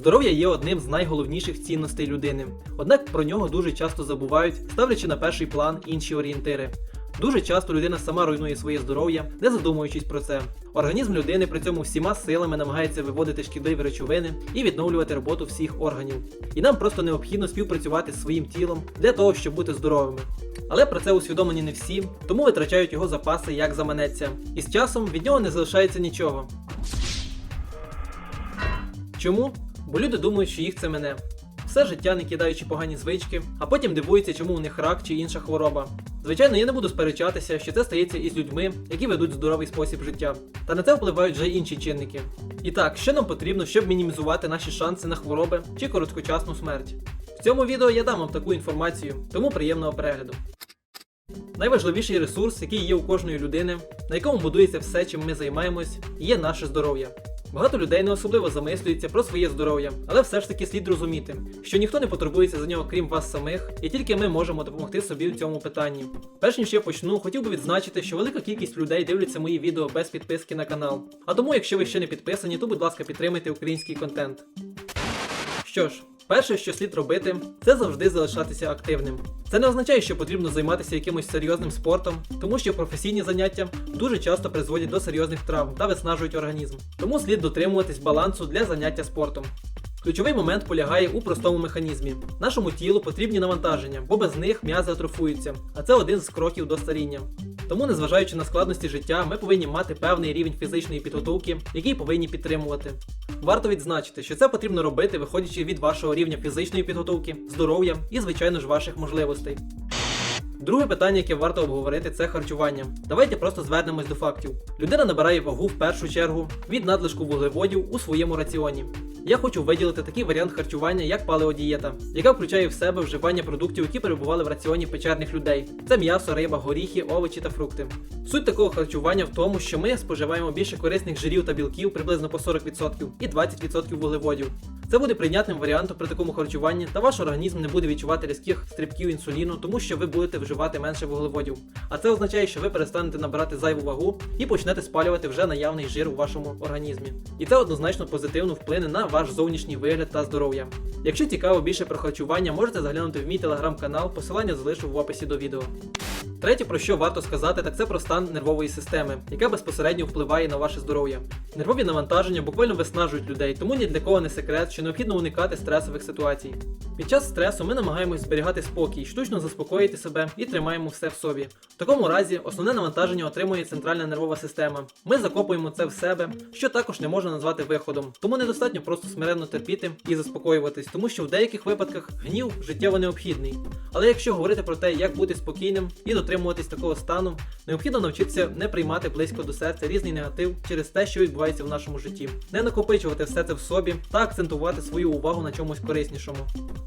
Здоров'я є одним з найголовніших цінностей людини. Однак про нього дуже часто забувають, ставлячи на перший план інші орієнтири. Дуже часто людина сама руйнує своє здоров'я, не задумуючись про це. Організм людини при цьому всіма силами намагається виводити шкідливі речовини і відновлювати роботу всіх органів. І нам просто необхідно співпрацювати з своїм тілом для того, щоб бути здоровими. Але про це усвідомлені не всі, тому витрачають його запаси як заманеться. І з часом від нього не залишається нічого. Чому? Бо люди думають, що їх це мене. Все життя не кидаючи погані звички, а потім дивуються, чому у них рак чи інша хвороба. Звичайно, я не буду сперечатися, що це стається із людьми, які ведуть здоровий спосіб життя. Та на це впливають вже інші чинники. І так, що нам потрібно, щоб мінімізувати наші шанси на хвороби чи короткочасну смерть? В цьому відео я дам вам таку інформацію, тому приємного перегляду. Найважливіший ресурс, який є у кожної людини, на якому будується все, чим ми займаємось, є наше здоров'я. Багато людей не особливо замислюється про своє здоров'я, але все ж таки слід розуміти, що ніхто не потурбується за нього, крім вас самих, і тільки ми можемо допомогти собі в цьому питанні. Перш ніж я почну, хотів би відзначити, що велика кількість людей дивляться мої відео без підписки на канал. А тому, якщо ви ще не підписані, то будь ласка підтримайте український контент. Що ж, перше, що слід робити, це завжди залишатися активним. Це не означає, що потрібно займатися якимось серйозним спортом, тому що професійні заняття дуже часто призводять до серйозних травм та виснажують організм. Тому слід дотримуватись балансу для заняття спортом. Ключовий момент полягає у простому механізмі. Нашому тілу потрібні навантаження, бо без них м'язи атрофуються, а це один з кроків до старіння. Тому, незважаючи на складності життя, ми повинні мати певний рівень фізичної підготовки, який повинні підтримувати. Варто відзначити, що це потрібно робити, виходячи від вашого рівня фізичної підготовки, здоров'я і, звичайно ж, ваших можливостей. Друге питання, яке варто обговорити, це харчування. Давайте просто звернемось до фактів. Людина набирає вагу в першу чергу від надлишку вуглеводів у своєму раціоні. Я хочу виділити такий варіант харчування, як палеодієта, яка включає в себе вживання продуктів, які перебували в раціоні печерних людей. Це м'ясо, риба, горіхи, овочі та фрукти. Суть такого харчування в тому, що ми споживаємо більше корисних жирів та білків приблизно по 40% і 20% вуглеводів. Це буде прийнятним варіантом при такому харчуванні, та ваш організм не буде відчувати різких стрибків інсуліну, тому що ви будете вживати менше вуглеводів. А це означає, що ви перестанете набирати зайву вагу і почнете спалювати вже наявний жир у вашому організмі. І це однозначно позитивно вплине на ваш зовнішній вигляд та здоров'я. Якщо цікаво більше про харчування, можете заглянути в мій телеграм-канал, посилання залишу в описі до відео. Третє, про що варто сказати, так це про стан нервової системи, яка безпосередньо впливає на ваше здоров'я. Нервові навантаження буквально виснажують людей, тому ні для кого не секрет, що необхідно уникати стресових ситуацій. Під час стресу ми намагаємось зберігати спокій, штучно заспокоїти себе і тримаємо все в собі. В такому разі основне навантаження отримує центральна нервова система. Ми закопуємо це в себе, що також не можна назвати виходом. Тому недостатньо просто смиренно терпіти і заспокоюватись, тому що в деяких випадках гнів життєво необхідний. Але якщо говорити про те, як бути спокійним і дотримуватись такого стану, необхідно навчитися не приймати близько до серця різний негатив через те, що відбувається в нашому житті, не накопичувати все це в собі та акцентувати свою увагу на чомусь кориснішому.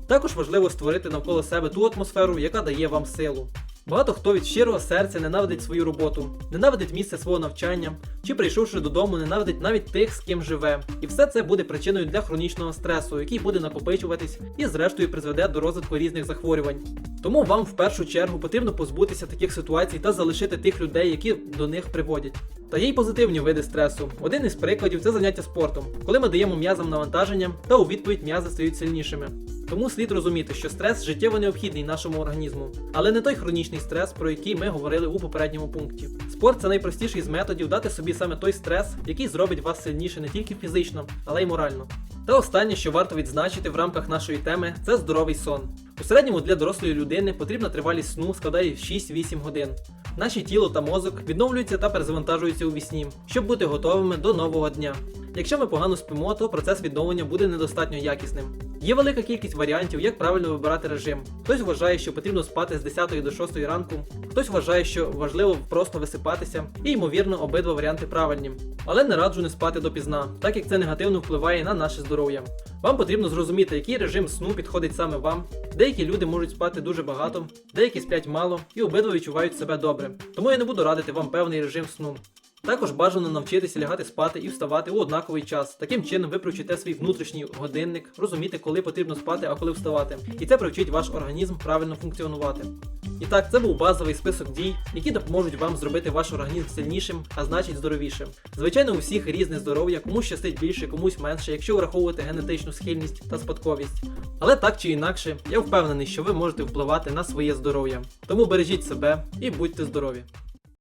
Також важливо створити навколо себе ту атмосферу, яка дає вам силу. Багато хто від щирого серця ненавидить свою роботу, ненавидить місце свого навчання, чи прийшовши додому, ненавидить навіть тих, з ким живе. І все це буде причиною для хронічного стресу, який буде накопичуватись і зрештою призведе до розвитку різних захворювань. Тому вам в першу чергу потрібно позбутися таких ситуацій та залишити тих людей, які до них приводять. Та є й позитивні види стресу. Один із прикладів це заняття спортом, коли ми даємо м'язам навантаження, та у відповідь м'язи стають сильнішими. Тому слід розуміти, що стрес життєво необхідний нашому організму, але не той хронічний стрес, про який ми говорили у попередньому пункті. Спорт це найпростіший з методів дати собі саме той стрес, який зробить вас сильніше не тільки фізично, але й морально. Та останнє, що варто відзначити в рамках нашої теми, це здоровий сон. У середньому для дорослої людини потрібна тривалість сну складає 6-8 годин. Наше тіло та мозок відновлюються та перезавантажуються у вісні, щоб бути готовими до нового дня. Якщо ми погано спимо, то процес відновлення буде недостатньо якісним. Є велика кількість варіантів, як правильно вибирати режим. Хтось вважає, що потрібно спати з 10 до 6 ранку, хтось вважає, що важливо просто висипатися, і ймовірно, обидва варіанти правильні. Але не раджу не спати допізна, так як це негативно впливає на наше здоров'я. Вам потрібно зрозуміти, який режим сну підходить саме вам. Деякі люди можуть спати дуже багато, деякі сплять мало і обидва відчувають себе добре. Тому я не буду радити вам певний режим сну. Також бажано навчитися лягати спати і вставати у однаковий час. Таким чином ви привчите свій внутрішній годинник, розуміти, коли потрібно спати, а коли вставати. І це привчить ваш організм правильно функціонувати. І так, це був базовий список дій, які допоможуть вам зробити ваш організм сильнішим, а значить здоровішим. Звичайно, у всіх різне здоров'я, комусь щастить більше, комусь менше, якщо враховувати генетичну схильність та спадковість. Але так чи інакше, я впевнений, що ви можете впливати на своє здоров'я. Тому бережіть себе і будьте здорові.